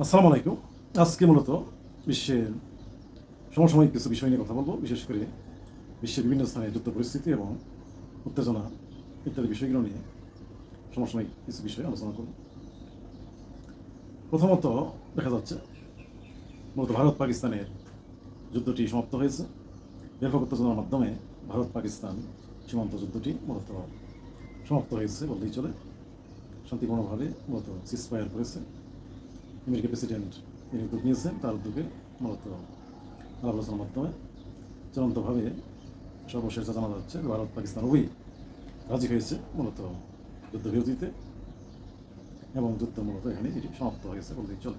আসসালামু আলাইকুম। আজকে মূলত বিশ্বের সমসাময়িক কিছু বিষয় নিয়ে কথা বলব, বিশেষ করে বিশ্বের বিভিন্ন স্থানে যুদ্ধ পরিস্থিতি এবং উত্তেজনা ইত্যাদি বিষয়গুলো নিয়ে সমসাময়িক কিছু বিষয়ে আলোচনা করব। প্রথমত দেখা যাচ্ছে, মূলত ভারত পাকিস্তানের যুদ্ধটি সমাপ্ত হয়েছে। ব্যাপক উত্তেজনার মাধ্যমে ভারত পাকিস্তান সীমান্ত যুদ্ধটি মূলত সমাপ্ত হয়েছে বললেই চলে। শান্তিপূর্ণভাবে মূলত সিসফায়ার করেছে। আমেরিকা প্রেসিডেন্ট তিনি উদ্যোগ নিয়েছেন, তার উদ্যোগে মূলত আলোচনার মাধ্যমে চূড়ান্তভাবে সর্বশেষ জানা যাচ্ছে, ভারত পাকিস্তান উভয়ই রাজি হয়েছে মূলত যুদ্ধবিরতিতে এবং যুদ্ধ মূলত এখানে এটি সমাপ্ত হয়েছে বলতেই চলে।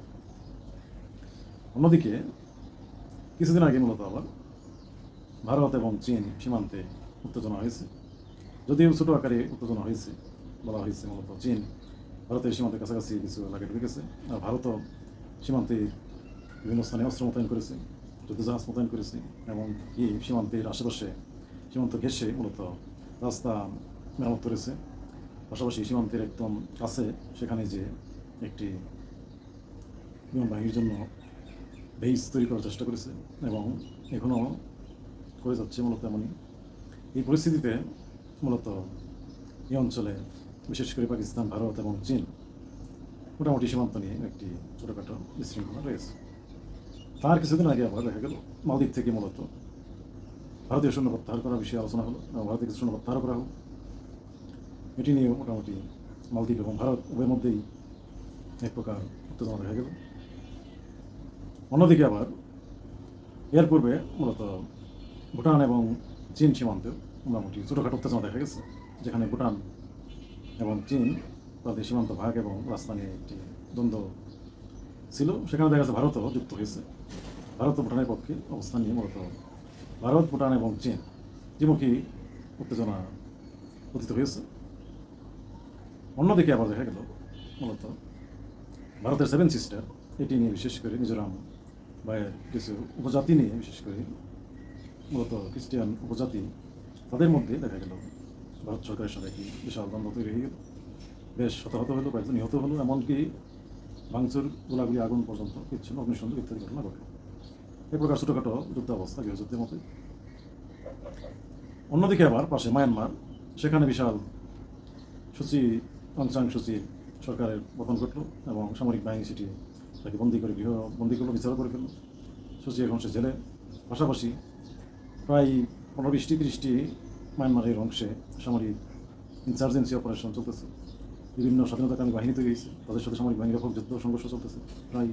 অন্যদিকে কিছুদিন আগে মূলত আবার ভারত এবং চীন সীমান্তে উত্তেজনা হয়েছে। যদিও ছোটো আকারে উত্তেজনা হয়েছে, বলা হয়েছে মূলত চীন ভারতের সীমান্তের কাছাকাছি কিছু এলাকায় ঢুকে গেছে আর ভারতও সীমান্তে বিভিন্ন স্থানে অস্ত্র মোতায়েন করেছে, যুদ্ধজাহাজ মোতায়েন করেছে এবং এই সীমান্তের আশেপাশে সীমান্ত ঘেসে মূলত রাস্তা মেরামত করেছে। পাশাপাশি সীমান্তের একদম কাছে সেখানে যে একটি বিমান বাহিনীর জন্য বেইস তৈরি করার চেষ্টা করেছে এবং এখনও করে যাচ্ছে মূলত এমনই। এই পরিস্থিতিতে মূলত এই অঞ্চলে বিশেষ করে পাকিস্তান, ভারত এবং চীন মোটামুটি সীমান্ত নিয়ে একটি ছোটোখাটো বিশৃঙ্খলা রয়েছে। তার কিছুদিন আগে আবার দেখা গেল, মালদ্বীপ থেকে মূলত ভারতীয় সৈন্য প্রত্যাহার করার বিষয়ে আলোচনা হলো এবং ভারতীয় সৈন্য প্রত্যাহার করা হলো। এটি নিয়ে মোটামুটি মালদ্বীপ এবং ভারত উভয়ের মধ্যেই এক প্রকার উত্তেজনা দেখা গেল। অন্যদিকে আবার এর পূর্বে মূলত ভুটান এবং চীন সীমান্তেও মোটামুটি ছোটোখাটো উত্তেজনা দেখা গেছে, যেখানে ভুটান এবং চীন তাদের সীমান্ত ভাগ এবং রাস্তা নিয়ে একটি দ্বন্দ্ব ছিল। সেখানে দেখা যাচ্ছে ভারতও যুক্ত হয়েছে। ভারত ও ভুটানের পক্ষে অবস্থান নিয়ে মূলত ভারত, ভুটান এবং চীন দ্বিমুখী উত্তেজনা পতিত হয়েছে। অন্যদিকে আবার দেখা গেল মূলত ভারতের সেভেন সিস্টার এটি নিয়ে বিশেষ করে মিজোরাম বা কিছু উপজাতি নিয়ে বিশেষ করে মূলত খ্রিস্টিয়ান উপজাতি তাদের মধ্যে দেখা গেল ভারত সরকারের সাথে একটি বিশাল দ্বন্দ্ব তৈরি হয়ে গেল বেশ হতাহত হলো, কয়েকজন নিহত হলো, এমনকি ভাঙচুর, গোলাগুলি আগুন পর্যন্ত বিচ্ছিন্ন, অগ্নিসংযোগ ইত্যাদি ঘটনা ঘটে। এ প্রকার ছোটোখাটো যুদ্ধ অবস্থা গৃহযুদ্ধের মতোই অন্যদিকে আবার পাশে মায়ানমার, সেখানে বিশাল সূচি অঞ্চাং সূচি সরকারের পতন ঘটল এবং সামরিক বাহিনী সেটি তাকে বন্দি করে গৃহ, বন্দি করল, বিচার করে ফেলল। সূচি এখন সে জেলে। পাশাপাশি প্রায় পনেরো বিশটি তিরিশটি মায়ানমারের অংশে সামরিক ইনসার্জেন্সি অপারেশন চলতেছে। বিভিন্ন স্বাধীনতাকামী বাহিনী তৈরি হয়েছে। তাদের সাথে সামরিক বাহিনীর ব্যাপক যুদ্ধ সংঘর্ষ চলতেছে। প্রায়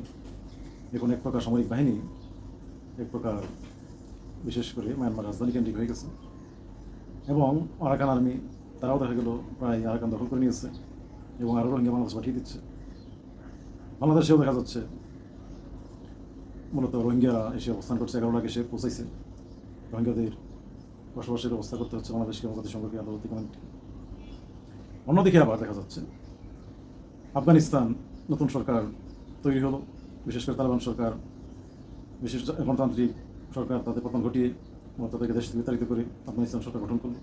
এখন এক প্রকার সামরিক বাহিনী, এক প্রকার বিশেষ করে মায়ানমার রাজধানী কেন্দ্রিক হয়ে গেছে। এবং আরাকান আর্মি, তারাও দেখা গেল প্রায় আরাকান দখল করে নিয়েছে এবং আরও রোহিঙ্গা বাংলাদেশ পাঠিয়ে দিচ্ছে। বাংলাদেশেও দেখা যাচ্ছে মূলত রোহিঙ্গারা এসে অবস্থান করছে। এগারো লাখ এসে পৌঁছাইছে। রোহিঙ্গাদের বসবাসের ব্যবস্থা করতে হচ্ছে বাংলাদেশকে এবং জাতিসংঘকে আন্তর্জাতিক কমিটি অন্যদিকে আবার দেখা যাচ্ছে, আফগানিস্তান নতুন সরকার তৈরি হলো, বিশেষ করে তালেবান সরকার, বিশেষ গণতান্ত্রিক সরকার তাদের পতন ঘটিয়ে এবং তাদেরকে দেশ থেকে বিতাড়িত করে আফগানিস্তান সরকার গঠন করল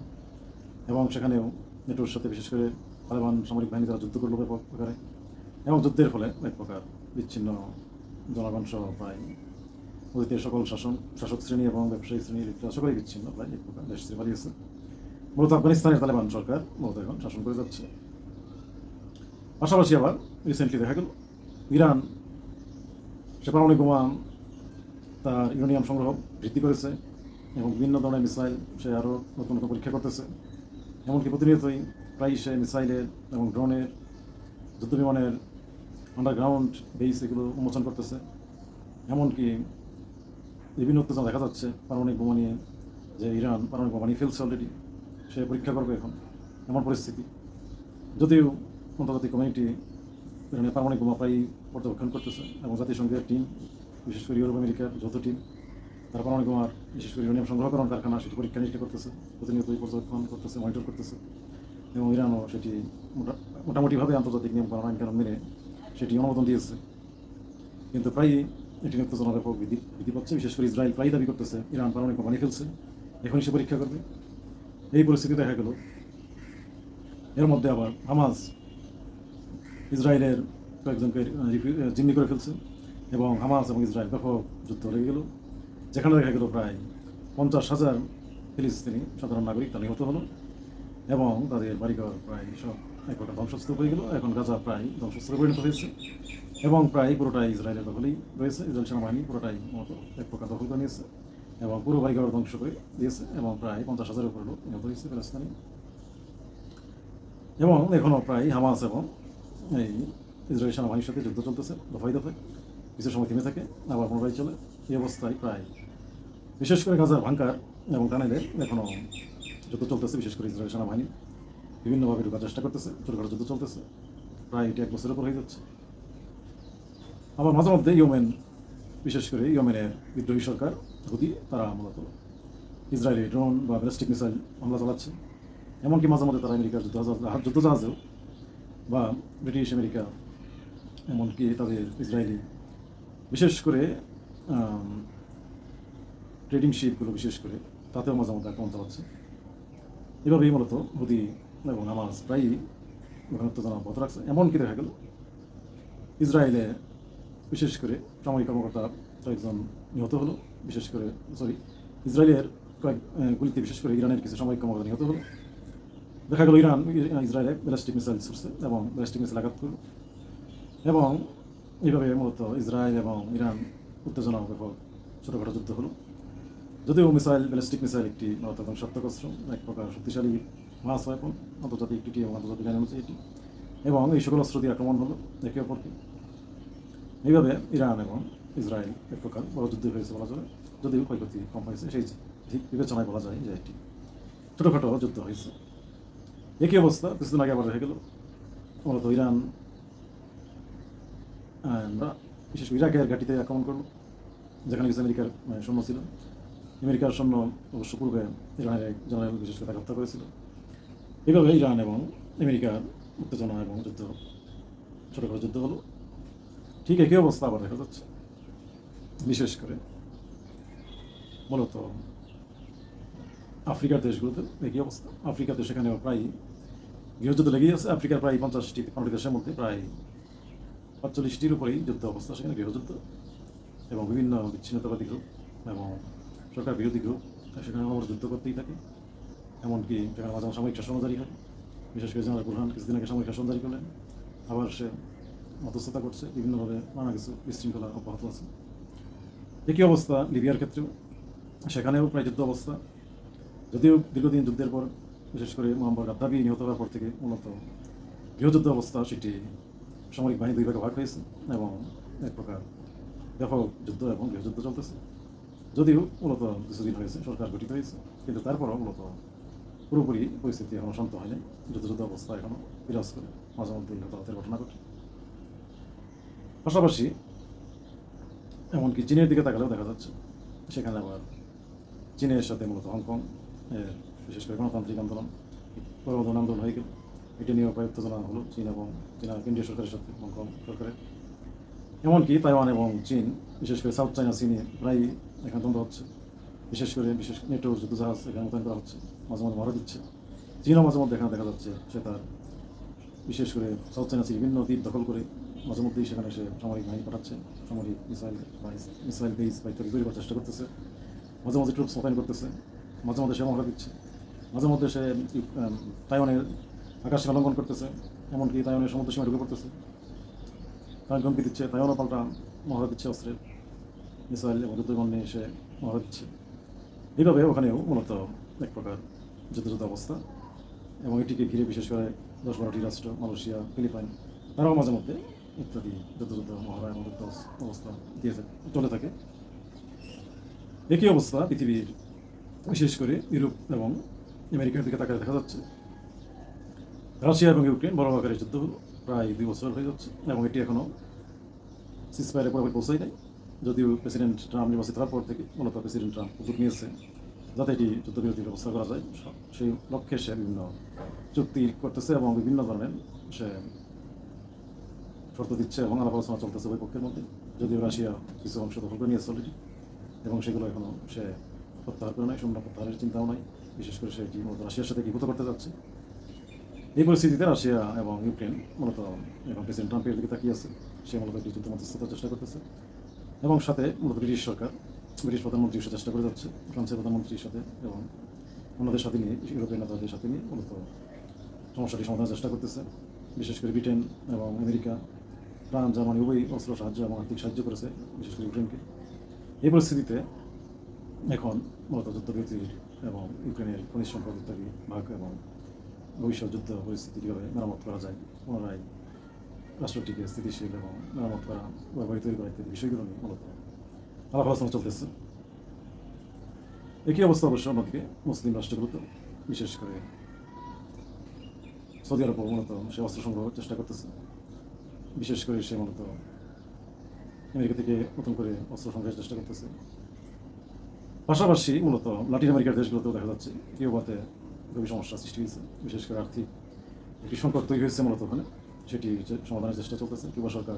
এবং সেখানেও নেটোর সাথে বিশেষ করে তালেবান সামরিক বাহিনী তারা যুদ্ধ করল ব্যাপক প্রকারে এবং যুদ্ধের ফলে এক প্রকার বিচ্ছিন্ন জনগণ সহ প্রায় অতীতের সকল শাসন, শাসক শ্রেণি এবং ব্যবসায়ী শ্রেণির শ্রেণি সকলেই বিচ্ছিন্ন, প্রায় এক প্রকার দেশ থেকে পালিয়েছে মূলত আফগানিস্তানের তালেবান সরকার মূলত এখন শাসন করে যাচ্ছে। পাশাপাশি আবার রিসেন্টলি দেখা গেল, ইরান সে পারমাণবিক বোমা তার ইউরেনিয়াম সংগ্রহ বৃদ্ধি করেছে এবং বিভিন্ন ধরনের মিসাইল সে আরও নতুন নতুন পরীক্ষা করতেছে। এমনকি প্রতিনিয়তই প্রায় সে মিসাইলের এবং ড্রোনের যুদ্ধ বিমানের আন্ডারগ্রাউন্ড বেস এগুলো উন্মোচন করতেছে। এমনকি বিভিন্ন উত্তেজনা দেখা যাচ্ছে, পারমাণবিক বোমা নিয়ে যে ইরান পারমাণবিক বোমা নিয়ে ফেলছে অলরেডি সে পরীক্ষা করবে এখন, এমন পরিস্থিতি। যদিও আন্তর্জাতিক কমিউনিটি ইরানের পারমাণবিক বোমা প্রায় পর্যবেক্ষণ করতেছে, এবং জাতিসংঘের টিম বিশেষ করে ইউরোপ আমেরিকার যৌথ টিম তারা পারমাণবিক বোমার বিশেষ করে ইউরেনিয়াম সংগ্রহকরণ কারখানা, সেটি পরীক্ষা নিরীক্ষা করতেছে, প্রতিনিয়তই পর্যবেক্ষণ করতেছে মনিটর করতেছে, এবং ইরানও সেটি মোটা- মোটামুটিভাবে আন্তর্জাতিক নিয়ম কানুন আইন কানুন মেনে সেটি অনুমোদন দিয়েছে। কিন্তু প্রায় এটি উত্তেজনা ব্যাপক বৃদ্ধি বৃদ্ধি পাচ্ছে। বিশেষ করে ইসরায়েল প্রায় দাবি করতেছে, ইরান পারমাণবিক বোমা নিয়ে ফেলছে। এখনই সে পরীক্ষা করবে। এই পরিস্থিতি দেখা গেল, এর মধ্যে আবার হামাজ ইসরায়েলের কয়েকজনকে জিম্মি করে ফেলছে এবং হামাস এবং ইসরায়েল ব্যাপক যুদ্ধ লেগে গেল। যেখানে দেখা গেল প্রায় পঞ্চাশ হাজার ফিলিস্তিনি সাধারণ নাগরিক তা নিহত হলো এবং তাদের বাড়িঘর প্রায় সব এক ধ্বংসস্তূপ হয়ে গেল। এখন গাজা প্রায় ধ্বংসস্তূপে পরিণত হয়েছে। এবং প্রায় পুরোটাই ইসরায়েলের দখলেই রয়েছে, ইসরায়েল সেনাবাহিনী পুরোটাই মতো এক প্রকার দখল করে নিয়েছে এবং পুরো বাড়িঘর ধ্বংস করে দিয়েছে এবং প্রায় পঞ্চাশ হাজারের উপরে লোক নিহত হয়েছে ফিলিস্তিনি। এবং এখনও প্রায় হামাস এবং এই ইসরায়েল সেনাবাহিনীর সাথে যুদ্ধ চলতেছে, দফায় দফায়। কিছু সময় থেমে থাকে, আবার পুনরায় চলে। এই অবস্থায় প্রায় বিশেষ করে গাজার ভাঙ্কার এবং টানেলে এখনও যুদ্ধ চলতেছে, বিশেষ করে ইসরায়েল সেনাবাহিনী। বিভিন্নভাবে ঢোকার চেষ্টা করতেছে, ছোটোখাটো যুদ্ধ চলতেছে। প্রায় এটি এক বছরের উপর হয়ে যাচ্ছে। আবার মাঝে মধ্যে ইয়েমেন, বিশেষ করে ইয়েমেনের বিদ্রোহী সরকার হুদি তারা মূলত ইসরায়েলি ড্রোন বা ব্যালিস্টিক মিসাইল হামলা চালাচ্ছে। এমনকি মাঝে মধ্যে তারা আমেরিকার যুদ্ধ যুদ্ধ জাহাজেও বা ব্রিটিশ আমেরিকা, এমনকি তাদের ইসরায়েলি, বিশেষ করে ট্রেডিং শিপগুলো বিশেষ করে, তাতেও মাঝে মধ্যে আক্রমণ চালাচ্ছে। এভাবেই মূলত হুদি এবং নামাজ প্রায়ই ওখানে উত্তেজনা অব্যাহত রাখছে। এমনকি দেখা গেল, ইসরায়েলে বিশেষ করে সামরিক কর্মকর্তা কয়েকজন নিহত হলো বিশেষ করে সরি ইসরায়েলের কয়েক গুলিতে বিশেষ করে ইরানের কিছু সামরিক কর্মকর্তা নিহত হলো। দেখা গেল ইরান ইসরায়েলে ব্যালিস্টিক মিসাইল ছুটছে এবং ব্যালিস্টিক মিসাইল আঘাত করল। এবং এইভাবে মূলত ইসরায়েল এবং ইরান উত্তেজনা ব্যাপক ছোটোখাটো যুদ্ধ হলো। যদিও মিসাইল ব্যালিস্টিক মিসাইল একটি মূলত ধ্বংসাত্মক এক প্রকার শক্তিশালী মাস হয় এখন আন্তর্জাতিক একটি এবং আন্তর্জাতিক আইন অনুযায়ী এটি। এবং এই সকল অস্ত্র দিয়ে আক্রমণ হলো একে অপরকে। ইরান এবং ইসরায়েল এক প্রকার বড় যুদ্ধ হয়েছে বলা যায়। যদিও ক্ষয়ক্ষতি কম হয়েছে, সেই ঠিক বিবেচনায় বলা যায় যে এটি ছোটোখাটো যুদ্ধ হয়েছে। একই অবস্থা কিছুদিন আগে আবার হয়ে গেল। মূলত ইরান আমরা বিশেষ করে ইরাকের ঘাটিতে আক্রমণ করল, যেখানে কিছু আমেরিকার সৈন্য ছিল। আমেরিকার সৈন্য অবশ্য পূর্বে ইরানের এক জেনারেল বিশেষ করে তাকে হত্যা করেছিল। এইভাবে ইরান এবং আমেরিকার উত্তেজনা এবং যুদ্ধ, ছোটোখাটো যুদ্ধ হলো। ঠিক একই অবস্থা আবার দেখা যাচ্ছে। বিশেষ করে মূলত আফ্রিকার দেশগুলোতে একই অবস্থা। আফ্রিকাতে সেখানেও প্রায় গৃহযুদ্ধ লেগেই আছে। আফ্রিকার প্রায় পঞ্চাশটি পনেরো দেশের মধ্যে প্রায় পাঁচচল্লিশটির উপরেই যুদ্ধ অবস্থা, সেখানে গৃহযুদ্ধ এবং বিভিন্ন বিচ্ছিন্নতাবাদী গ্রুপ এবং সরকার বিরোধী গ্রুপ সেখানে আমরা যুদ্ধ করতেই থাকে। এমনকি সেখানে মাঝে সাময়িক শাসন জারি হয়। বিশেষ করে জেনারেল বুরহান কিছুদিন আগে সাময়িক শাসন জারি করলেন। আবার সে মধ্যস্থতা করছে বিভিন্নভাবে নানা কিছু বিশৃঙ্খলা অব্যাহত আছে একই অবস্থা লিবিয়ার ক্ষেত্রেও সেখানেও প্রায় যুদ্ধ অবস্থা যদিও দীর্ঘদিন যুদ্ধের পর বিশেষ করে মোহাম্মদ গাদ্দাবি নিহত হওয়ার পর থেকে মূলত গৃহযুদ্ধ অবস্থা সেটি সামরিক বাহিনী দুই ভাগে ভাগ হয়েছে এবং এক প্রকার ব্যাপক যুদ্ধ এবং গৃহযুদ্ধ চলতেছে যদিও মূলত কিছুদিন হয়েছে সরকার গঠিত হয়েছে কিন্তু তারপরও মূলত পুরোপুরি পরিস্থিতি এখনও শান্ত হয়নি যুদ্ধ যুদ্ধ অবস্থা এখনও বিরাজ করে মাঝে মধ্যে হতাহতের ঘটনা ঘটে পাশাপাশি এমনকি চীনের দিকে তাকালেও দেখা যাচ্ছে সেখানে আবার চীনের সাথে মূলত হংকং বিশেষ করে গণতান্ত্রিক আন্দোলন পরবর্তী আন্দোলন হয়ে গেল। এটি নিয়ে প্রায় উত্তেজনা হলো চীন এবং চীনা কেন্দ্রীয় সরকারের সাথে হংকং সরকারের। এমনকি তাইওয়ান এবং চীন, বিশেষ করে সাউথ চায়না চীনে প্রায়ই এখানে দ্বন্দ্ব হচ্ছে। বিশেষ করে বিশেষ নেটো যুদ্ধজাহাজ এখানে মোতায়েন করা হচ্ছে, মাঝে মাঝে মারা দিচ্ছে। চীনও মাঝে মধ্যে এখানে দেখা যাচ্ছে সে তার বিশেষ করে সাউথ চায়না চীন বিভিন্ন দ্বীপ দখল করে মাঝে মধ্যেই সেখানে সে সামরিক বাহিনী পাঠাচ্ছে, সামরিক মিসাইল মিসাইল বেস বা ইত্যাদি তৈরি করার চেষ্টা করতেছে। মাঝে মাঝে ট্রুপস মোতায়েন করতেছে, মাঝে মধ্যে সে মহড়া দিচ্ছে, মাঝে মধ্যে সে তাইওয়ানের আকাশ সীমা লঙ্ঘন করতেছে, এমনকি তাইওয়ানের সমুদ্র সীমা ঢুকে পড়তেছে। তাই ধমকি দিচ্ছে, তাইওয়ানও পাল্টা মহড়া দিচ্ছে অস্ত্রের মিসাইল এবং যুদ্ধবিমান নিয়ে এসে মহড়া দিচ্ছে। এইভাবে ওখানেও মূলত এক প্রকার যুদ্ধ যুদ্ধ অবস্থা। এবং এটিকে ঘিরে বিশেষ করে দশ বারোটি রাষ্ট্র, মালয়েশিয়া, ফিলিপাইন, তারাও মাঝে মধ্যে ইত্যাদি যুদ্ধ মহড়া এবং অবস্থা দিয়ে চলে থাকে। একই অবস্থা পৃথিবীর বিশেষ করে ইউরোপ এবং আমেরিকার দিকে তাকালে দেখা যাচ্ছে। রাশিয়া এবং ইউক্রেন বড় আকারে যুদ্ধ প্রায় দুই বছর হয়ে যাচ্ছে, এবং এটি এখনও সিসফায়ারে পুরোপুরি পৌঁছাই নাই। যদিও প্রেসিডেন্ট ট্রাম্প নির্বাচিত হওয়ার পর থেকে মূলত প্রেসিডেন্ট ট্রাম্প উদ্যোগ নিয়েছে, যাতে এটি যুদ্ধবিরতির ব্যবস্থা করা যায়। সেই লক্ষ্যে সে বিভিন্ন চুক্তি করতেছে এবং বিভিন্ন ধরনের সে শর্ত দিচ্ছে এবং আলাপ আলোচনা চলতেছে ওই পক্ষের মধ্যে। যদিও রাশিয়া কিছু অংশ দখল করে নিয়েছে অলরেডি এবং সেগুলো এখনও সে প্রত্যাহার করে নাই শূন্য প্রত্যাহারের চিন্তাও নাই। বিশেষ করে সেটি মূলত রাশিয়ার সাথে একীভূত করতে যাচ্ছে। এই পরিস্থিতিতে রাশিয়া এবং ইউক্রেন মূলত এখন প্রেসিডেন্ট ট্রাম্পের দিকে তাকিয়ে আছে। সে মূলত একটি যুদ্ধ মধ্যস্থতার চেষ্টা করতেছে। এবং সাথে মূলত ব্রিটিশ সরকার, ব্রিটিশ প্রধানমন্ত্রীর সাথে চেষ্টা করে যাচ্ছে। ফ্রান্সের প্রধানমন্ত্রীর সাথে এবং অন্যদের সাথে নিয়ে, ইউরোপীয় নেতাদের সাথে নিয়ে মূলত সমস্যাটি সমাধানের চেষ্টা করতেছে। বিশেষ করে ব্রিটেন এবং আমেরিকা ফ্রান্স জার্মানি উভয় অস্ত্র সাহায্য এবং আর্থিক সাহায্য করেছে, বিশেষ করে ইউক্রেনকে। এই পরিস্থিতিতে এখন মূলত যুদ্ধবিরতির এবং ইউক্রেনের খনিজ সম্পদ ইত্যাদি ভাগ এবং ভবিষ্যৎ যুদ্ধ পরিস্থিতি কীভাবে মেরামত করা যায়, পুনরায় রাষ্ট্রটিকে স্থিতিশীল এবং মেরামত করা ব্যবহার তৈরি করা ইত্যাদি বিষয়গুলো নিয়ে মূলত আলাপ আলোচনা চলতেছে। একই অবস্থা অবশ্য অন্যদিকে মুসলিম রাষ্ট্রগুলোতে বিশেষ করে সৌদি আরব মূলত সে অস্ত্র সংগ্রহের চেষ্টা করতেছে। বিশেষ করে সে মূলত আমেরিকা থেকে নতুন করে অস্ত্র সংগ্রহের চেষ্টা করতেছে। পাশাপাশি মূলত লাতিন আমেরিকার দেশগুলোতেও দেখা যাচ্ছে কেউ কিউবাতে খুবই সমস্যা সৃষ্টি হয়েছে। বিশেষ করে আর্থিক একটি সংকট তৈরি হয়েছে মূলত ওখানে। সেটি সমাধানের চেষ্টা চলতেছে। কিউবা সরকার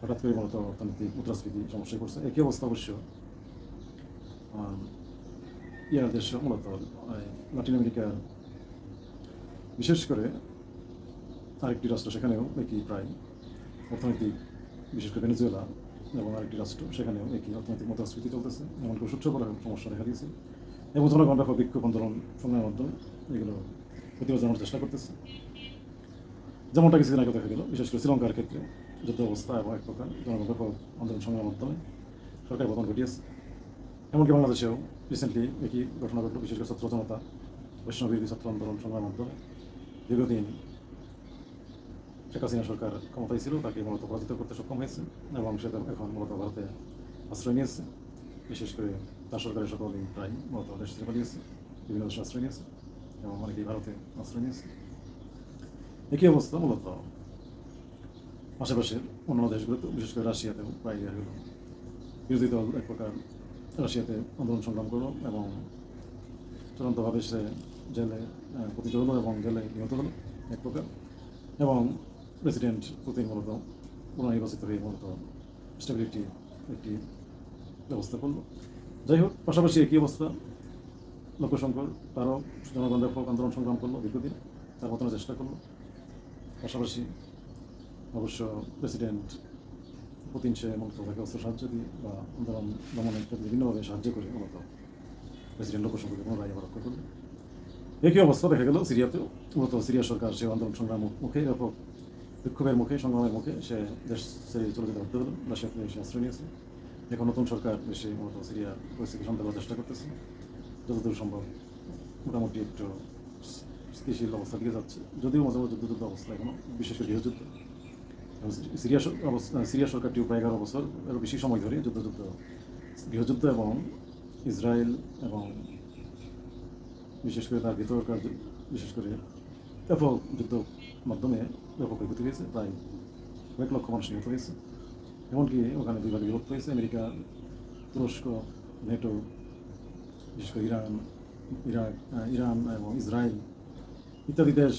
হঠাৎ করে মূলত অর্থনৈতিক মুদ্রাস্ফীতি সমস্যায় পড়ছে। একই অবস্থা অবশ্য ইয়ার দেশ মূলত লাতিন আমেরিকার বিশেষ করে আরেকটি রাষ্ট্র সেখানেও একই প্রায় অর্থনৈতিক বিশেষ করে ভেনেজুয়েলা এবং আরেকটি রাষ্ট্র, সেখানেও একই অর্থনৈতিক মুদ্রাস্ফীতি চলতেছে। এমনকি সূত্র বলে সমস্যা দেখা দিয়েছে। এবং জনগণ ব্যাপক বিক্ষোভ আন্দোলন সংগ্রামের মাধ্যমে, এগুলো প্রতিবাদ জানানোর চেষ্টা করতেছে। যেমনটা কিছুদিন আগে দেখা গেল, বিশেষ করে শ্রীলঙ্কার ক্ষেত্রে যুদ্ধ অবস্থা এবং এক প্রকার জনগণ আন্দোলন সংগ্রামের মাধ্যমে সরকার পতন ঘটিয়েছে। এমনকি বাংলাদেশেও রিসেন্টলি একই ঘটনা ঘটল, বিশেষ করে ছাত্র জনতা, বৈষ্ণব ছাত্র আন্দোলন সংগ্রামের মাধ্যমে। দীর্ঘদিন শেখ হাসিনা সরকার ক্ষমতায় ছিল, তাকে মূলত পরাজিত করতে সক্ষম হয়েছে এবং সে এখন মূলত ভারতে আশ্রয় নিয়েছে। বিশেষ করে তার সরকারের সকলেই প্রায় মূলত দেশ থেকে পালিয়েছে, বিভিন্ন দেশে আশ্রয় নিয়েছে এবং অনেকেই ভারতে আশ্রয় নিয়েছে। একই অবস্থা মূলত আশেপাশের অন্যান্য দেশগুলোতে বিশেষ করে রাশিয়াতেও প্রায় গেল বিরোধী দল এক প্রকার রাশিয়াতে আন্দোলন সংগ্রাম করল এবং চূড়ান্তভাবে সে জেলে পতিত হলো এবং জেলে নিহত হলো এক প্রকার। এবং প্রেসিডেন্ট পুতিন মূলত পুনর্নির্বাচিত হয়ে মূলত স্টেবিলিটি একটি ব্যবস্থা করল। যাই হোক, পাশাপাশি একই অবস্থা। লোকসংকর তারও জনগণ ব্যাপক আন্দোলন সংগ্রাম করল দীর্ঘদিন। তার পতনের চেষ্টা করল। পাশাপাশি অবশ্য প্রেসিডেন্ট পুতিন সে মূলত তাকে অস্ত্র সাহায্য দিয়ে বা আন্দোলন দমনে ইত্যাদি বিভিন্নভাবে সাহায্য করে মূলত প্রেসিডেন্ট লোকসংকরকে পুনরায় আবার রক্ষা করল। একই অবস্থা দেখা গেল সিরিয়াতেও। মূলত সিরিয়া সরকার সে আন্দোলন সংগ্রাম মুখে ব্যাপক বিক্ষোভের মুখে সংগ্রামের মুখে সে দেশ ছেড়ে চলে যেতে বাধ্য হলো রাশিয়াতে এসে আশ্রয় নিয়েছে এখন নতুন সরকার দেশে মূলত সিরিয়ার পরিস্থিতি করার চেষ্টা করতেছে যতদূর সম্ভব মোটামুটি একটু স্থিতিশীল অবস্থা দিকে যাচ্ছে যদিও মাঝে মাঝে যুদ্ধ যুদ্ধ অবস্থা এখনও বিশেষ করে গৃহযুদ্ধ সিরিয়া অবস্থা সিরিয়া সরকারটিও প্রায় এগারো বছর এরও বেশি সময় ধরে যুদ্ধ যুদ্ধ গৃহযুদ্ধ এবং ইসরায়েল এবং বিশেষ করে তার ভিতরকার বিশেষ করে ব্যাপক যুদ্ধ মাধ্যমে ব্যাপক ক্ষয়ক্ষতি হয়েছে, প্রায় কয়েক লক্ষ মানুষ নিহত হয়েছে। এমনকি ওখানে দুই ভাগে বিভক্ত হয়েছে, আমেরিকা, তুরস্ক, নেটো, বিশেষ করে ইরান, ইরাক ইরান এবং ইসরায়েল ইত্যাদি দেশ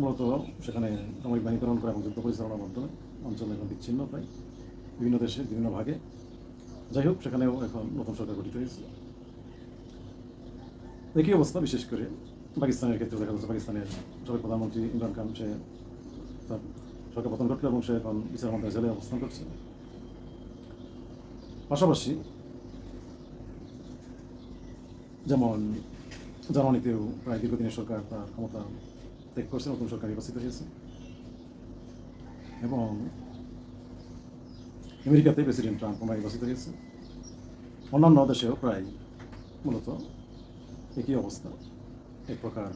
মূলত সেখানে সামরিক বাহিনী প্রেরণ করা এবং যুদ্ধ পরিচালনার মাধ্যমে অঞ্চল এখন বিচ্ছিন্ন প্রায় বিভিন্ন দেশে, বিভিন্ন ভাগে। যাই হোক, সেখানেও এখন নতুন সরকার গঠিত হয়েছে। একই অবস্থা বিশেষ করে পাকিস্তানের ক্ষেত্রে দেখা যাচ্ছে পাকিস্তানের সাবেক প্রধানমন্ত্রী ইমরান খান, সে তার সরকার পতন ঘটলো এবং সে এখন বিচার জেলে অবস্থান করছে। পাশাপাশি যেমন জার্মানিতেও প্রায় দীর্ঘদিনের সরকার তার ক্ষমতা ত্যাগ করছে, নতুন সরকার নির্বাচিত হয়েছে। এবং আমেরিকাতে প্রেসিডেন্ট ট্রাম্প পুনরায় নির্বাচিত হয়েছে। অন্যান্য দেশেও প্রায় মূলত একই অবস্থা। এক প্রকার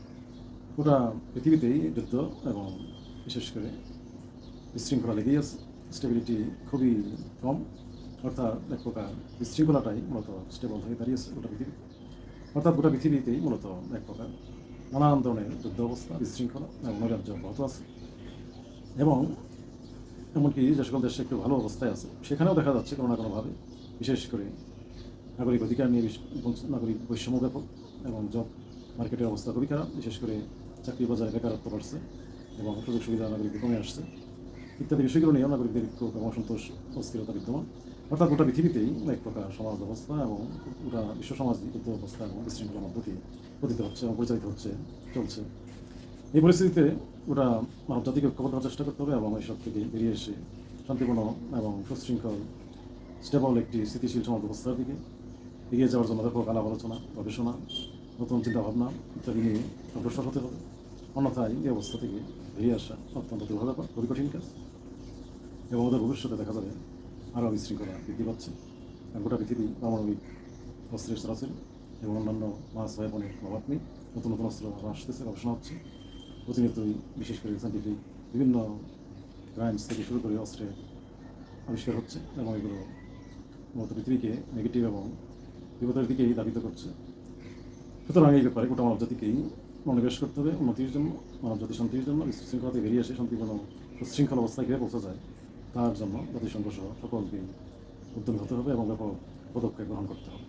গোটা পৃথিবীতেই যুদ্ধ এবং বিশেষ করে বিশৃঙ্খলা লেগেই আছে। স্টেবিলিটি খুবই কম, অর্থাৎ এক প্রকার বিশৃঙ্খলাটাই মূলত স্টেবল হয়ে দাঁড়িয়েছে গোটা পৃথিবী। অর্থাৎ গোটা পৃথিবীতেই মূলত এক প্রকার নানান ধরনের যুদ্ধ অবস্থা, বিশৃঙ্খলা এবং নৈরাজ্য অব্যাহত আছে। এবং এমনকি যে সকল দেশে একটু ভালো অবস্থায় আছে, সেখানেও দেখা যাচ্ছে কোনো না কোনোভাবে বিশেষ করে নাগরিক অধিকার নিয়ে নাগরিক বৈষম্য ব্যাপক এবং জব মার্কেটের অবস্থা খুবই খারাপ, বিশেষ করে চাকরি বাজারে বেকারত্ব বাড়ছে এবং সুযোগ সুবিধা নাগরিকদের কমে আসছে। ইত্যাদি বিষয়গুলো নিয়েও নাগরিকদের বিক্ষোভ অসন্তোষ, অস্থিরতা বিদ্যমান। অর্থাৎ গোটা পৃথিবীতেই এক প্রকার সমাজ ব্যবস্থা এবং গোটা বিশ্ব সমাজ যুদ্ধ অবস্থা এবং বিশৃঙ্খলার মধ্য দিয়ে পতিত হচ্ছে এবং পরিচালিত হচ্ছে, চলছে। এই পরিস্থিতিতে ওটা মানব জাতিকে ঐক্যবদ্ধ হওয়ার চেষ্টা করতে হবে এবং এইসব থেকে বেরিয়ে এসে শান্তিপূর্ণ এবং সুশৃঙ্খল, স্টেবল একটি স্থিতিশীল সমাজ ব্যবস্থার দিকে এগিয়ে যাওয়ার জন্য ব্যাপক আলাপ আলোচনা গবেষণা নতুন চিন্তাভাবনা ইত্যাদি নিয়ে অগ্রসর হতে হবে। অন্যথায় এই অবস্থা থেকে বেরিয়ে আসা অত্যন্ত দুর্ভাগ ব্যাপার খুবই কঠিন কাজ। এবং আমাদের ভবিষ্যতে দেখা যাবে আরও বিশৃঙ্খলা বৃদ্ধি পাচ্ছে। গোটা পৃথিবী পারমাণবিক অস্ত্রের চলাচল এবং অন্যান্য মাছ ভয়াপনের অভাব নেই নতুন নতুন অস্ত্র আসতেছে, গবেষণা হচ্ছে। প্রতিনিয়তই বিশেষ করে সাইন্টিফিক বিভিন্ন ক্রাইমস থেকে শুরু করে অস্ত্রের আবিষ্কার হচ্ছে এবং এগুলো মূলত পৃথিবীকে নেগেটিভ এবং বিপদের দিকেই ধাবিত করছে। সুতরাং এই ব্যাপারে গোটা মানবজাতিকেই মনোনিবেশ করতে হবে, উন্নতির জন্য মানব জাতি শান্তির জন্য বিশৃঙ্খলা থেকে বেরিয়ে এসে শান্তিপূর্ণ শৃঙ্খলা অবস্থায় কীভাবে পৌঁছা যায়, তার জন্য জাতিসংঘ সহ সকলকে উদ্যোগ হতে হবে এবং ব্যাপক পদক্ষেপ গ্রহণ করতে হবে।